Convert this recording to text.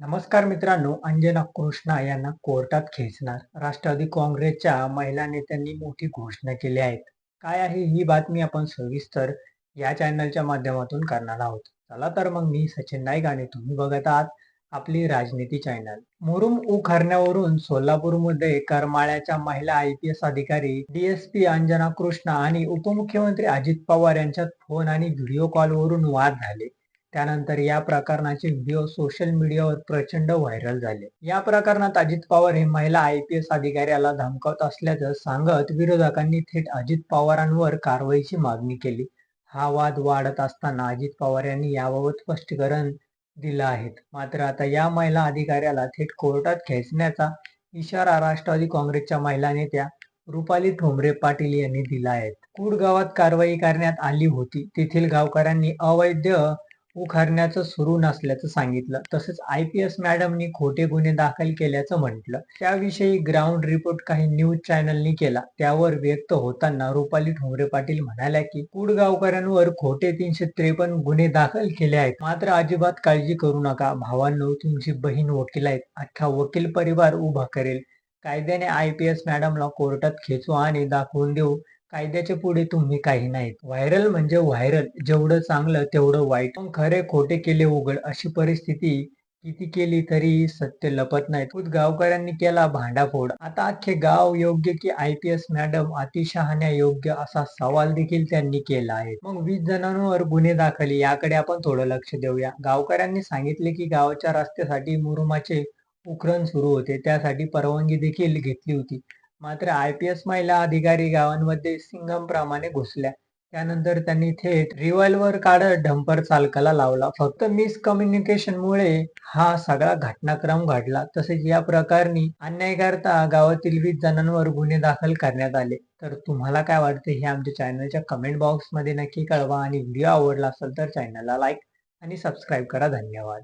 नमस्कार मित्रांनो अंजना कृष्णा यांना कोर्टात खेचणार. राष्ट्रवादी काँग्रेसच्या महिला नेत्यांनी मोठी घोषणा केली आहे काय आहे ही बातमी आपण सविस्तर या चॅनलच्या माध्यमातून करणार आहोत. चला तर मग मी सचिन नाईक आणि तुम्ही बघत आहात आपली राजनीती चॅनल. मुरुम उखरण्यावरून सोलापूरमध्ये करमाळ्याच्या महिला आय पी एस अधिकारी डीएसपी अंजना कृष्णा आणि उपमुख्यमंत्री अजित पवार यांच्यात फोन आणि व्हिडिओ कॉलवरून वाद झाले. त्यानंतर या प्रकरणाचे व्हिडिओ सोशल मीडियावर प्रचंड व्हायरल झाले. या प्रकरणात अजित पवार हे महिला आय पी एस अधिकाऱ्याला धमकावत असल्याचं सांगत विरोधकांनी थेट अजित पवारांवर कारवाईची मागणी केली. हा वाद वाढत असताना अजित पवार यांनी याबाबत स्पष्टीकरण दिलं आहे. मात्र आता या महिला अधिकाऱ्याला थेट कोर्टात खेचण्याचा इशारा राष्ट्रवादी काँग्रेसच्या महिला नेत्या रुपाली ठोंबरे पाटील यांनी दिला आहे. कुड गावात कारवाई करण्यात आली होती. तेथील गावकऱ्यांनी अवैध उखारण्याचं सुरू नसल्याचं सांगितलं. तसंच आय पी एस मॅडमनी खोटे गुन्हे दाखल केल्याचं म्हटलं. त्याविषयी ग्राउंड रिपोर्ट काही न्यूज चॅनलनी केला. त्यावर व्यक्त होताना रुपाली ठोंबरे पाटील म्हणाल्या की कुडगावकरांवर खोटे तीनशे त्रेपन्न गुन्हे दाखल केले आहेत. मात्र अजिबात काळजी करू नका. भावांनो तुमची बहीण वकील आहेत. अख्खा वकील परिवार उभा करेल. कायद्याने आय पी एस मॅडमला कोर्टात खेचू आणि दाखवून देऊ. कायद्याच्या पुढे तुम्ही काही नाहीत. व्हायरल म्हणजे व्हायरल. जेवढं चांगलं तेवढं वाईट. पण खरे खोटे केले उघड. अशी परिस्थिती किती केली तरी सत्य लपत नाही खुद गावकऱ्यांनी केला भांडाफोड. आता अख्खे गाव योग्य की आय पी एस मॅडम अतिशहाण्या योग्य असा सवाल देखील त्यांनी केला आहे. मग वीस जणांवर गुन्हे दाखल. याकडे आपण थोडं लक्ष देऊया. गावकऱ्यांनी सांगितले की गावाच्या रस्त्यासाठी मुरुमाचे उखरण सुरू होते. त्यासाठी परवानगी देखील घेतली होती. मात्र आय पी एस महिला अधिकारी गावांमध्ये सिंगमप्रमाणे घुसल्या. त्यानंतर त्यांनी थेट रिव्हॉल्वर काढत डंपर चालकाला लावला. फक्त मिसकम्युनिकेशनमुळे हा सगळा घटनाक्रम घडला. तसेच या प्रकरणी अन्यायकर्ता गावातील वीस जणांवर गुन्हे दाखल करण्यात आले. तर तुम्हाला काय वाटते हे आमच्या चॅनलच्या कमेंट बॉक्समध्ये नक्की कळवा. आणि व्हिडिओ आवडला असेल तर चॅनलला लाईक आणि सबस्क्राईब करा. धन्यवाद.